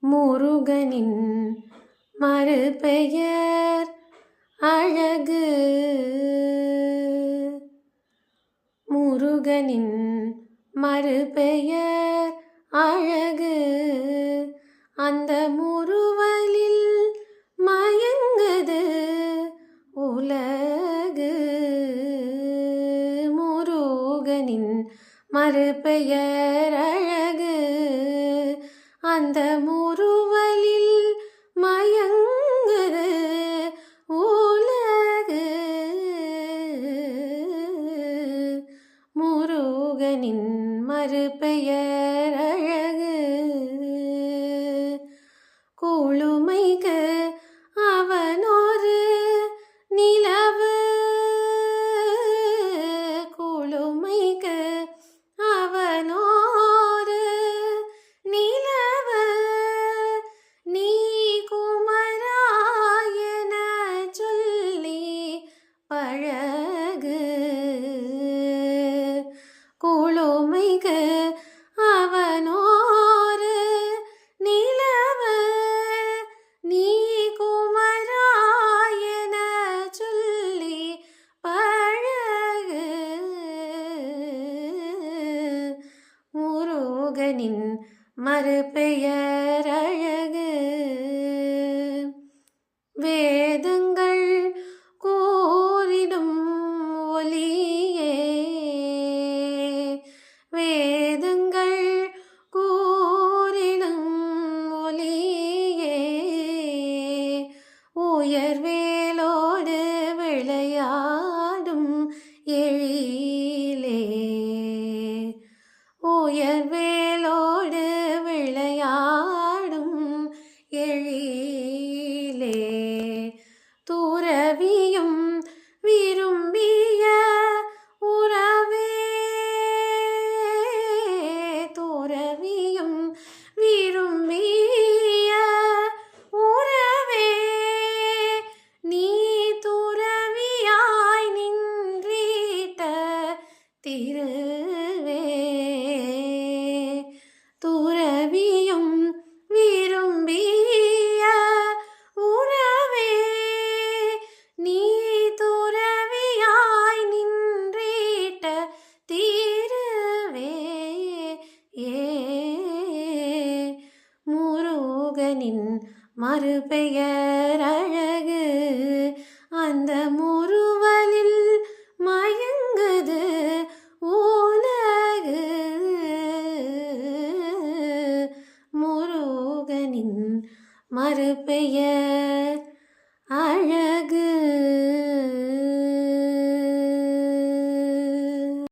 முருகனின் மறுபெயர் அழகு. முருகனின் மறுபெயர் அழகு. அந்த முருவலில் மயங்குது உலகு. முருகனின் மறுபெயர் அழகு. அந்த மு மறுபெயர் அழகு குழுமைகள் குளுமைக்கு அவனோரு நிலவ நீ குமராயன சொல்லி பழகு. முருகனின் மறுபெயர் அழகு. வேதங்கள் திருவே. துறவியும் விரும்பிய உறவே. நீ துறவியாய் நின்றீட்ட தீருவே. ஏ. முருகனின் மறுபெயர் அழகு. அந்த முறுவலில் மறுபெயர்.